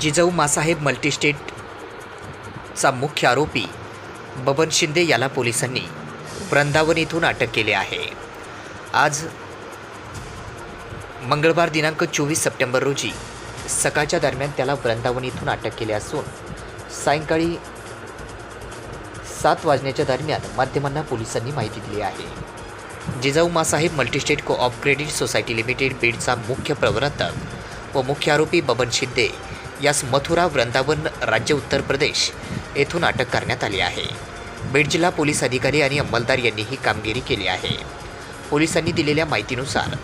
जिजाऊ मासाहेब मल्टीस्टेटचा मुख्य आरोपी बबन शिंदे याला पोलिसांनी वृंदावन येथून अटक केले आहे. आज मंगळवार दिनांक चोवीस सप्टेंबर रोजी सकाळच्या दरम्यान त्याला वृंदावन येथून अटक केले असून सायंकाळी सात वाजण्याच्या दरम्यान माध्यमांना पोलिसांनी माहिती दिली आहे. Jijau Masaheb multistate co op credit society limited बीडचा मुख्य प्रवर्तक व मुख्य आरोपी बबन शिंदे यास मथुरा वृंदावन राज्य उत्तर प्रदेश येथून अटक करण्यात आली आहे. बीड जिल्हा पोलीस अधिकारी आणि अंमलदार यांनी ही कामगिरी केली आहे. पोलिसांनी दिलेल्या माहितीनुसार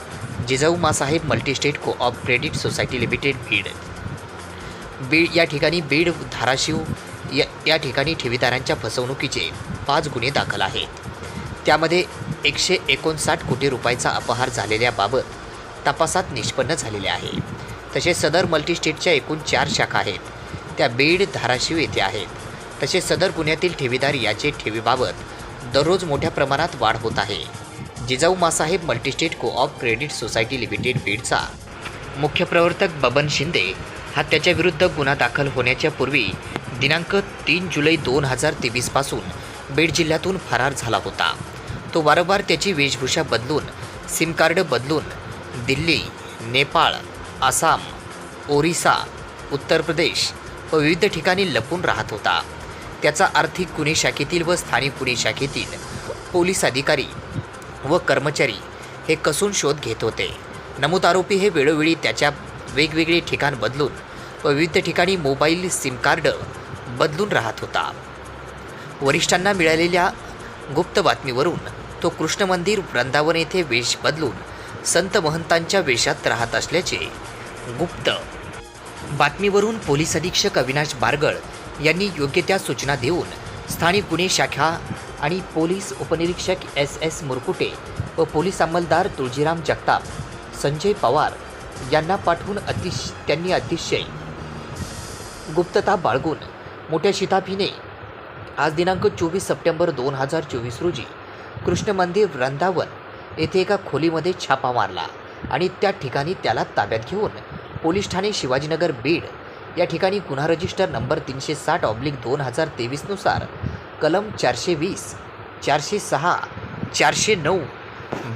Jijau Masaheb multistate co op credit society limited Beed. Beed या ठिकाणी बीड धाराशिव या या ठिकाणी ठेवीदारांच्या फसवणुकीचे पाच गुन्हे दाखल आहेत. त्यामध्ये एकशे एकोणसाठ कोटी रुपयाचा अपहार झालेल्याबाबत तपासात निष्पन्न झालेले आहे. तसेच सदर मल्टीस्टेटच्या एकूण चार शाखा आहेत. त्या बीड धाराशिव येथे आहेत. तसेच सदर गुन्ह्यातील ठेवीदार याचे ठेवीबाबत दररोज मोठ्या प्रमाणात वाढ होत आहे. Jijau Masaheb multistate co op credit society limited बीडचा मुख्य प्रवर्तक बबन शिंदे हा त्याच्याविरुद्ध गुन्हा दाखल होण्याच्या पूर्वी दिनांक तीन जुलै दोन हजार तेवीसपासून बीड जिल्ह्यातून फरार झाला होता. तो वारंवार त्याची वेशभूषा बदलून सिम कार्ड बदलून दिल्ली नेपाळ आसाम ओरिसा उत्तर प्रदेश व विविध ठिकाणी लपून राहत होता. त्याचा आर्थिक गुन्हे शाखेतील व स्थानिक गुन्हे शाखेतील पोलीस अधिकारी व कर्मचारी हे कसून शोध घेत होते. नमूद आरोपी हे वेळोवेळी त्याच्या वेगवेगळे ठिकाण बदलून व विविध ठिकाणी मोबाईल सिम कार्ड बदलून राहत होता. वरिष्ठांना मिळालेल्या गुप्त बातमीवरून तो कृष्ण मंदिर वृंदावन येथे वेश बदलून संत महंतांच्या वेशात राहत असल्याचे गुप्त. बातमीवरून पोलीस अधीक्षक अविनाश बारगळ यांनी योग्य त्या सूचना देऊन स्थानिक गुन्हे शाखा आणि पोलीस उपनिरीक्षक एस एस मुरकुटे व पोलीस अंमलदार तुळजीराम जगताप संजय पवार यांना पाठवून अतिश त्यांनी अतिशय गुप्तता बाळगून मोठ्या शिताफीने आज दिनांक चोवीस सप्टेंबर दोन हजार चोवीस रोजी कृष्ण मंदिर वृंदावन येथे एका खोलीमध्ये छापा मारला आणि त्या ठिकाणी त्याला ताब्यात घेऊन पोलीस ठाणे शिवाजीनगर बीड या ठिकाणी गुन्हा रजिस्टर नंबर तीनशे साठ ऑब्लिक दोन हजार तेवीसनुसार कलम चारशे वीस चारशे सहा चारशे नऊ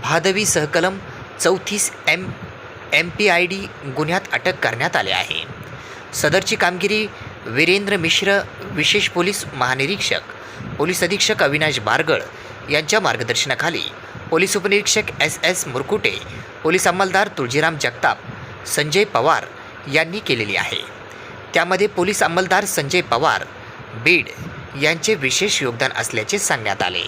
भादवी सहकलम चौतीस M M P I D गुन्ह्यात अटक करण्यात आले आहे. सदरची कामगिरी वीरेंद्र मिश्र विशेष पोलीस महानिरीक्षक पोलीस अधीक्षक अविनाश बारगळ यांच्या मार्गदर्शनाखाली पोलीस उपनिरीक्षक एस एस मुरकुटे पोलीस अंमलदार तुळजीराम जगताप संजय पवार यांनी केलेली आहे. त्यामध्ये पोलीस अंमलदार संजय पवार बीड यांचे विशेष योगदान असल्याचे सांगण्यात आले.